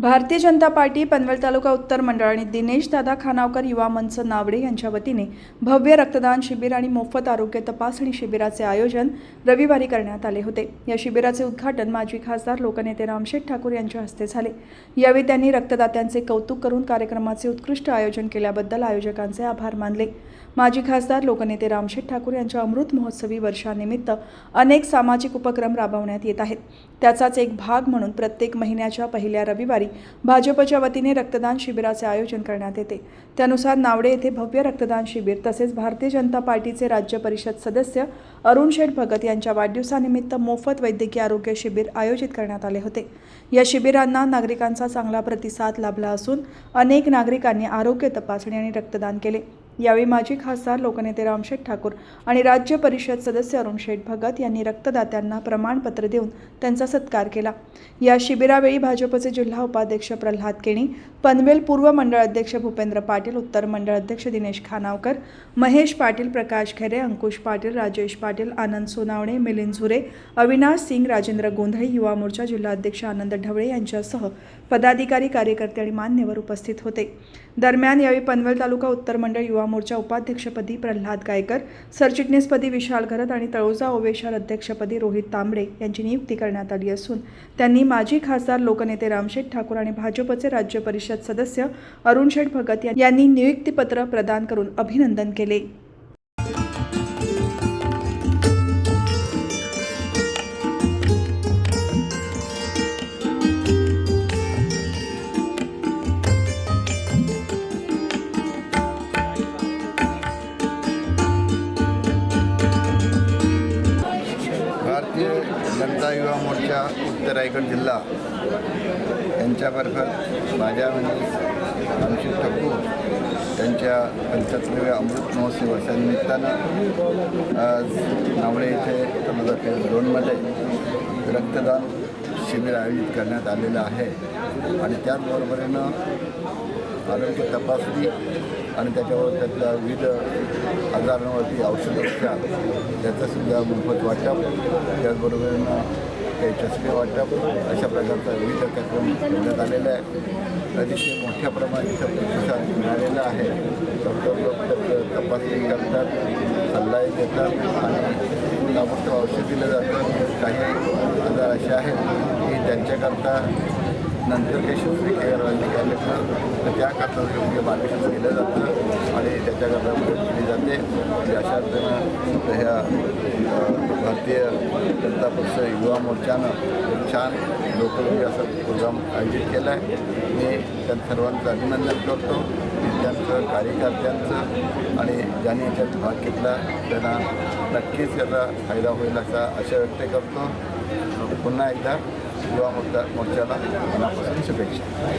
Bharatiya Janata party Panvel तालुका उत्तर मंडळ आणि दिनेश दादा खानावकर युवा मंच नावडे यांच्या वतीने भव्य रक्तदान शिबिर आणि मोफत आरोग्य तपासणी शिबिराचे आयोजन रविवारी करण्यात आले होते. या शिबिराचे उद्घाटन माजी खासदार लोकनेते रामशेठ ठाकूर यांच्या हस्ते झाले. यावेळी त्यांनी रक्तदात्यांचे कौतुक करून कार्यक्रमाचे उत्कृष्ट आयोजन केल्याबद्दल आयोजकांचे आभार मानले. माजी खासदार लोकनेते रामशेठ ठाकूर यांच्या अमृत महोत्सवी वर्षानिमित्त अनेक सामाजिक उपक्रम राबवण्यात येत आहेत. त्याचाच एक भाग म्हणून प्रत्येक महिन्याच्या पहिल्या रविवारी भाजपच्या वतीने रक्तदान शिबिराचे आयोजन करण्यात येते. त्यानुसार नावडे येथे भव्य रक्तदान शिबिर तसेच भारतीय जनता पार्टीचे राज्य परिषद सदस्य अरुण शेठ भगत यांच्या वाढदिवसानिमित्त मोफत वैद्यकीय आरोग्य शिबिर आयोजित करण्यात आले होते. या शिबिरांना नागरिकांचा चांगला प्रतिसाद लाभला असून अनेक नागरिकांनी आरोग्य तपासणी आणि रक्तदान केले. यावेळी माजी खासदार लोकनेते रामशेठ ठाकूर आणि राज्य परिषद सदस्य अरुण शेठ भगत यांनी रक्तदात्यांना प्रमाणपत्र देऊन त्यांचा सत्कार केला. या शिबिरावेळी भाजपचे जिल्हा उपाध्यक्ष प्रल्हाद केणी पनवेल पूर्व मंडळ अध्यक्ष भूपेंद्र पाटील उत्तर मंडळ अध्यक्ष दिनेश खानावकर महेश पाटील प्रकाश खेरे अंकुश पाटील राजेश पाटील आनंद सोनावणे मिलिंद झुरे अविनाश सिंग राजेंद्र गोंधळे युवा मोर्चा जिल्हा अध्यक्ष आनंद ढवळे यांच्यासह पदाधिकारी कार्यकर्ते आणि मान्यवर उपस्थित होते. दरम्यान यावेळी पनवेल तालुका उत्तर मंडळ युवा मोर्चा उपाध्यक्षपदी प्रल्हाद गायकर सरचिटणीसपदी विशाल घरत आणि तळोजा ओवेशार अध्यक्षपदी रोहित तांबडे यांची नियुक्ती करण्यात आली असून त्यांनी माजी खासदार लोकनेते रामशेठ ठाकूर आणि भाजपचे राज्य परिषद सदस्य अरुणशेठ भगत यांनी नियुक्तीपत्र प्रदान करून अभिनंदन केले. जनता युवा मोर्चा उत्तर रायगड जिल्हा यांच्यामार्फत माझ्या म्हणजे रामशेठ ठाकूर त्यांच्या पंच्याहत्तराव्या अमृत महोत्सव वर्षानिमित्तानं आज नावडे इथे दोन दोनमध्ये रक्तदान शिबिर आयोजित करण्यात आलेलं आहे. आणि त्याचबरोबरीनं आरोग्य तपासणी आणि त्याच्यावर त्यातल्या विविध आजारांवरती औषधोपचार त्याचंसुद्धा मोफत वाटप त्याचबरोबरीनं काही चष्मे वाटप अशा प्रकारचा विविध कार्यक्रम करण्यात आलेला आहे. अतिशय मोठ्या प्रमाणात इथं प्रतिसाद मिळालेला आहे. डॉक्टर लोक त्याचं तपासणी करतात सल्लाही देतात आणि ताबडतोब औषध दिलं जातं काही असे आहेत की त्यांच्याकरता नंतर काही शस्त्रक्रिया केली तर त्याकरता योग्य मार्गदर्शन केलं जातं आणि त्याच्याकरता मदत केली जाते. अशा अर्थानं ह्या भारतीय जनता पक्ष युवा मोर्चानं छान लोकप्रिय असा प्रोग्राम आयोजित केला आहे. मी त्या सर्वांचं अभिनंदन करतो. त्या कार्यकर्त्यांचं आणि ज्यांनी याच्यात भाग घेतला त्यांना नक्कीच याचा फायदा होईल असा आशा व्यक्त करतो. पुन्हा एकदा युवा मोर्चा मोर्चाला मनापासून शुभेच्छा.